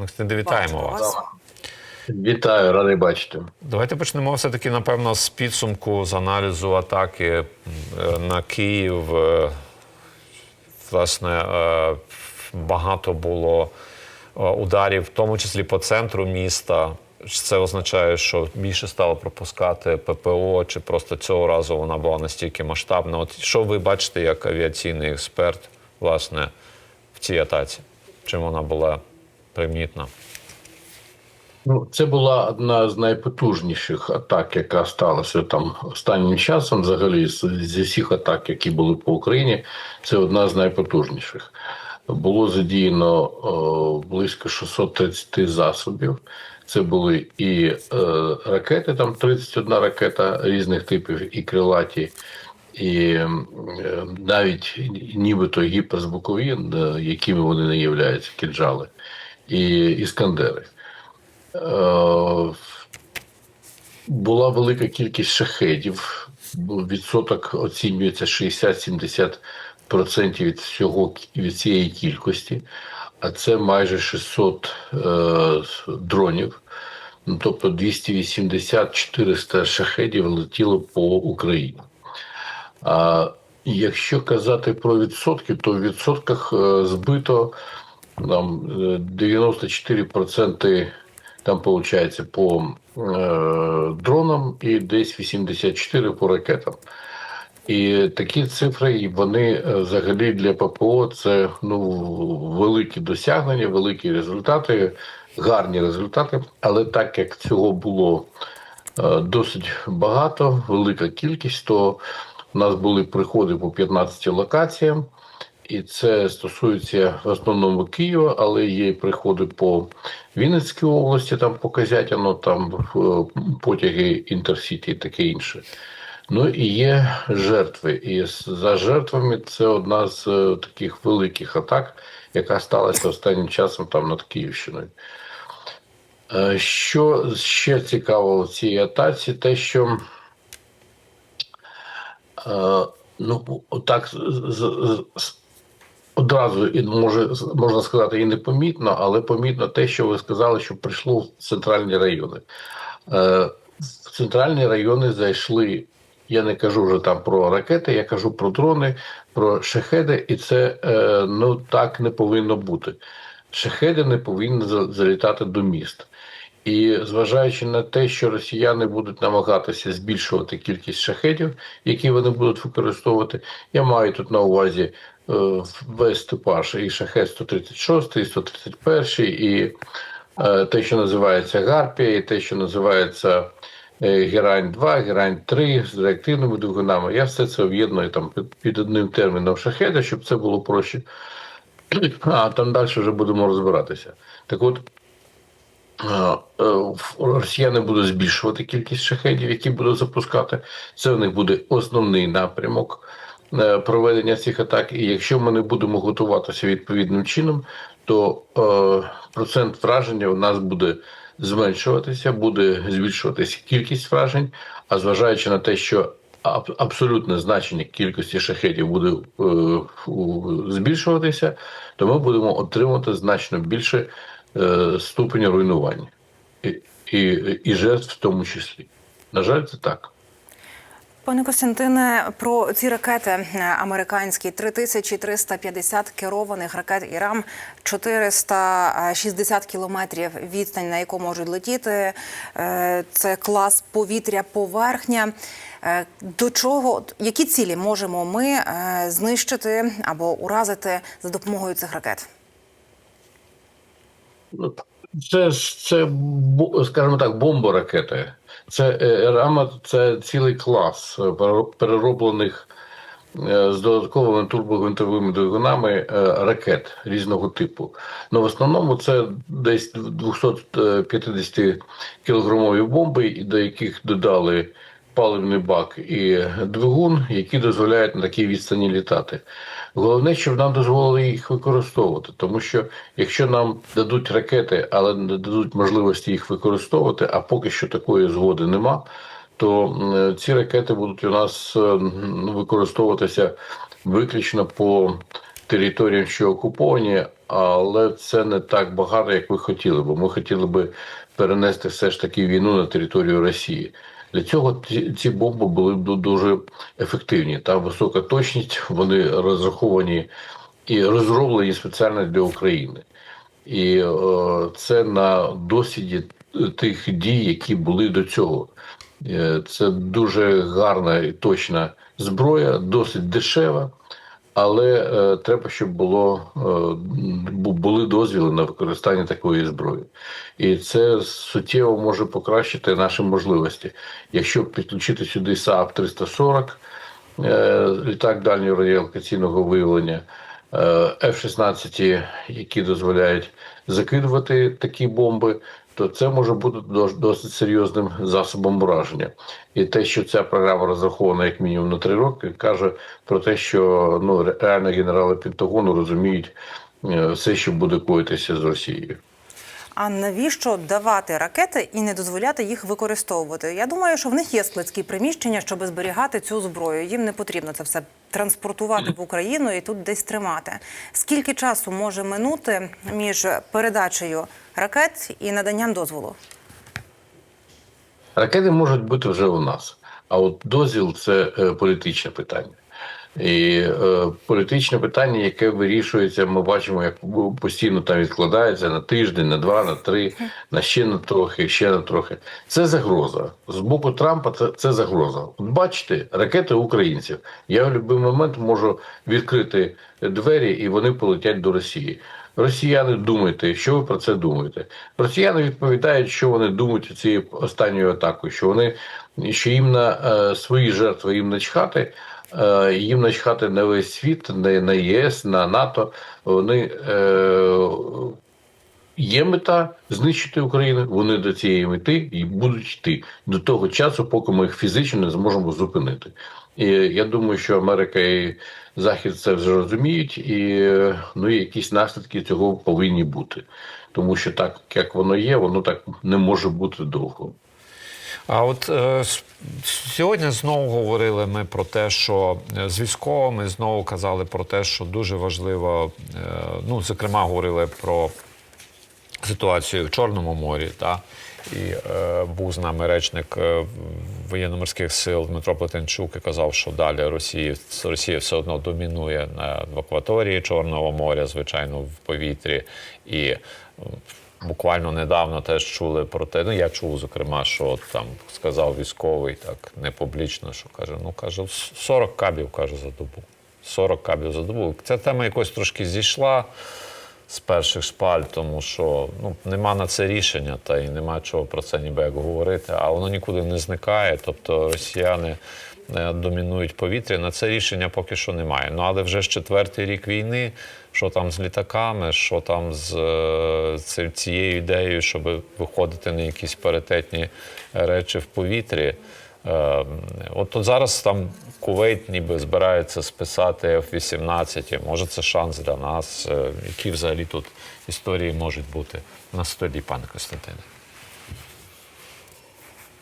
Костянтине, вітаємо вас. Вітаю, радий бачити. Давайте почнемо все-таки, напевно, з підсумку, з аналізу атаки е, на Київ. Е, Власне, е, багато було ударів, в тому числі по центру міста. Це означає, що більше стало пропускати ППО, чи просто цього разу вона була настільки масштабна? От що ви бачите як авіаційний експерт, власне, в цій атаці? Чим вона була примітна? Ну, це була одна з найпотужніших атак, яка сталася там останнім часом. Взагалі, з- зі всіх атак, які були по Україні, це одна з найпотужніших. Було задіяно о, близько 630 засобів. Це були і е, ракети, там 31 ракета різних типів, і крилаті, і е, навіть нібито гіперзвукові, е, якими вони не являються, кінжали, і іскандери. Е, була велика кількість шахедів. Відсоток оцінюється 60-70% від всього від цієї кількості, а це майже 600 е, дронів. Ну, тобто 280-400 шахедів летіло по Україні. А якщо казати про відсотки, то в відсотках е, збито там е, 94% там виходить по е, дронам і десь 84% по ракетам. І такі цифри, і вони е, взагалі для ППО це ну великі досягнення, великі результати, гарні результати. Але так як цього було е, досить багато, велика кількість, то у нас були приходи по 15 локаціям. І це стосується в основному Києва, але є приходи по Вінницькій області, там по Козятіну, там е, потяги Інтерсіті і таке інше. Ну і є жертви. І за жертвами це одна з е, таких великих атак, яка сталася останнім часом там над Київщиною. Е, Що ще цікаво в цій атаці, те, що ну, так одразу і може можна сказати і непомітно, але помітно те, що ви сказали, що прийшло в центральні райони. Е, В центральні райони зайшли. Я не кажу вже там про ракети, я кажу про дрони, про шахеди, і це е, ну так не повинно бути. Шахеди не повинні залітати до міст. І зважаючи на те, що росіяни будуть намагатися збільшувати кількість шахедів, які вони будуть використовувати, я маю тут на увазі е, весь типаж і шахет 136, і 131, і е, те, що називається Гарпія, і те, що називається е, Герань 2, Герань 3 з реактивними двигунами. Я все це об'єдную там під, під одним терміном шахеда, щоб це було проще. А там далі вже будемо розбиратися. Так от. Е, Росіяни будуть збільшувати кількість шахедів, які будуть запускати. Це в них буде основний напрямок е, проведення цих атак. І якщо ми не будемо готуватися відповідним чином, то е, процент враження у нас буде зменшуватися, буде збільшуватися кількість вражень. А зважаючи на те, що абсолютне значення кількості шахедів буде збільшуватися, то ми будемо отримувати значно більше ступеня руйнування і, і, і жертв в тому числі. На жаль, це так. Пане Костянтине, про ці ракети е, американські 3350 керованих ракет ІРАМ, 460 кілометрів відстань, на яку можуть летіти. Е, Це клас повітря-поверхня. Е, До чого які цілі можемо ми е, знищити або уразити за допомогою цих ракет? Ну, Це ж це скажімо так, бомборакети. Це е, рама, це цілий клас е, перероблених е, з додатковими турбогвинтовими двигунами ракет різного типу. Ну в основному це десь 250 кілограмові бомби, до яких додали паливний бак і двигун, які дозволяють на такій відстані літати. Головне, щоб нам дозволили їх використовувати, тому що якщо нам дадуть ракети, але не дадуть можливості їх використовувати, а поки що такої згоди нема, то ці ракети будуть у нас е, використовуватися виключно по територіям, що окуповані, але це не так багато, як ви хотіли. Бо ми хотіли би перенести все ж таки війну на територію Росії. Для цього ці, бомби були б дуже ефективні. Там висока точність, вони розраховані і розроблені спеціально для України. І е, це на досвіді тих дій, які були до цього. Е, Це дуже гарна і точна зброя, досить дешева, але е, треба, щоб було, е, були дозвіли на використання такої зброї. І це суттєво може покращити наші можливості. Якщо підключити сюди САП 340, е, літак дальнього радіолокаційного виявлення, е, F-16, які дозволяють закидувати такі бомби, то це може бути дос- досить серйозним засобом ураження. І те, що ця програма розрахована як мінімум на три роки, каже про те, що ну ре- реально генерали Пентагону розуміють е, все, що буде коїтися з Росією. А навіщо давати ракети і не дозволяти їх використовувати? Я думаю, що в них є складські приміщення, щоб зберігати цю зброю. Їм не потрібно це все транспортувати в Україну і тут десь тримати. Скільки часу може минути між передачею ракет і наданням дозволу? Ракети можуть бути вже у нас, а от дозвіл це е, політичне питання. І е, політичне питання, яке вирішується, ми бачимо, як постійно там відкладається на тиждень, на два, на три, на ще на трохи, ще на трохи. Це загроза. З боку Трампа це, це загроза. От бачите, ракети українців. Я в будь-який момент можу відкрити двері, і вони полетять до Росії. Росіяни думайте, що ви про це думаєте? Росіяни відповідають, що вони думають цією останньою атакою, що вони що їм на е, свої жертви їм начхати, їм начхати на весь світ, на, на ЄС, на НАТО. Вони е, є мета знищити Україну. Вони до цієї мети і будуть йти до того часу, поки ми їх фізично не зможемо зупинити. І я думаю, що Америка і Захід це вже розуміють, і е, ну, якісь наслідки цього повинні бути. Тому що так, як воно є, воно так не може бути довго. А от е, сьогодні знову говорили ми про те, що е, з військовими знову казали про те, що дуже важливо, е, ну, зокрема, говорили про ситуацію в Чорному морі. Та? І е, був з нами речник е, воєнно-морських сил Дмитро Плетенчук і казав, що далі Росія, Росія все одно домінує на, в акваторії Чорного моря, звичайно, в повітрі. І буквально недавно теж чули про те. Ну, я чув, зокрема, що там сказав військовий так не публічно, що каже: ну каже, 40 кабів каже за добу. 40 кабів за добу. Ця тема якось трошки зійшла з перших шпаль, тому що ну, нема на це рішення, та й нема чого про це ніби як говорити, а воно нікуди не зникає. Тобто росіяни домінують повітря. На це рішення поки що немає. Ну але вже ж четвертий рік війни, що там з літаками, що там з е, цією ідеєю, щоб виходити на якісь паритетні речі в повітрі. Е, От тут зараз там Кувейт ніби збирається списати F-18. Може, це шанс для нас. Е, Які взагалі тут історії можуть бути на столі, пане Костянтине?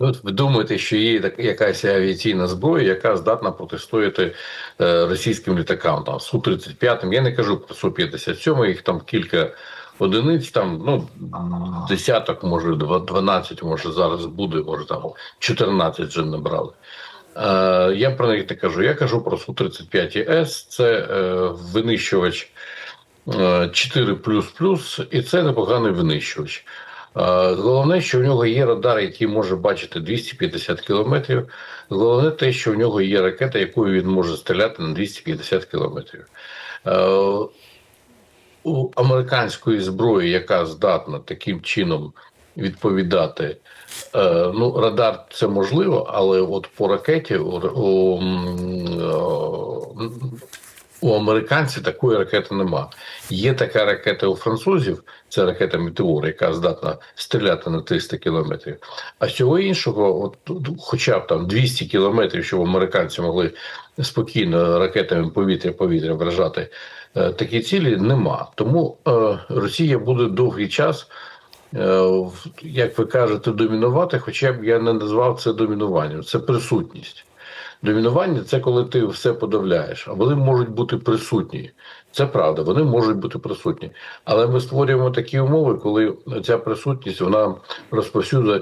Ну, От ви думаєте, що є так- якась авіаційна зброя, яка здатна протистояти е, російським літакам, там Су-35, я не кажу про Су-57, їх там кілька одиниць, там ну десяток, може два- 12, може зараз буде, може там 14 вже набрали. Е, я про них не кажу. Я кажу про Су-35С, це е, винищувач е, 4 і це непоганий винищувач. Головне, що в нього є радар, який може бачити 250 кілометрів. Головне те, що в нього є ракета, якою він може стріляти на 250 кілометрів. У американської зброї, яка здатна таким чином відповідати. Е, ну, радар це можливо, але от по ракеті у, у, у американців такої ракети нема. Є така ракета у французів, це ракета Метеор, яка здатна стріляти на 300 кілометрів. А всього іншого, от, хоча б там 200 кілометрів, щоб американці могли спокійно ракетами повітря-повітря вражати е, такі цілі, нема. Тому е, Росія буде довгий час. е, Як ви кажете, домінувати, хоча б я не назвав це домінуванням, це присутність. Домінування це коли ти все подавляєш, а вони можуть бути присутні. Це правда, вони можуть бути присутні. Але ми створюємо такі умови, коли ця присутність вона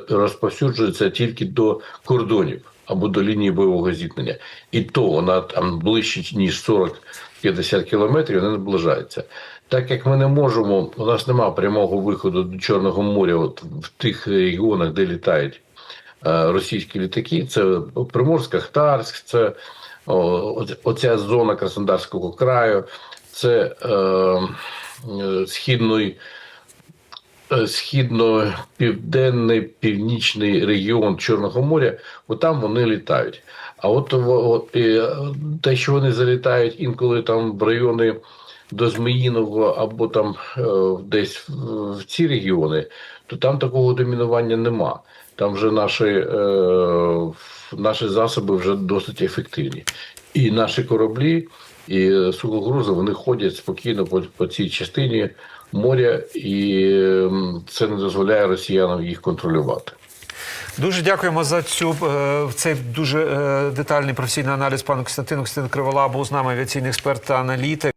розповсюджується, тільки до кордонів або до лінії бойового зіткнення. І то вона там ближче, ніж 40-50 кілометрів, не наближається. Так як ми не можемо, у нас немає прямого виходу до Чорного моря от в тих регіонах, де літають російські літаки, це Приморська, Хтарськ, це оця зона Краснодарського краю, це е, е, східної. е, Східно-південний північний регіон Чорного моря, от там вони літають. А от, от е, те, що вони залітають інколи там в райони до Зміїного або там е, десь в ці регіони, то там такого домінування нема. Там вже наші, е, наші засоби вже досить ефективні. І наші кораблі, і сухогрузи вони ходять спокійно по, по цій частині моря, і це не дозволяє росіянам їх контролювати. Дуже дякуємо за цю е, цей дуже е, детальний професійний аналіз пану Костянтину. Костянтин Кривола був з нами авіаційний експерт та аналітик.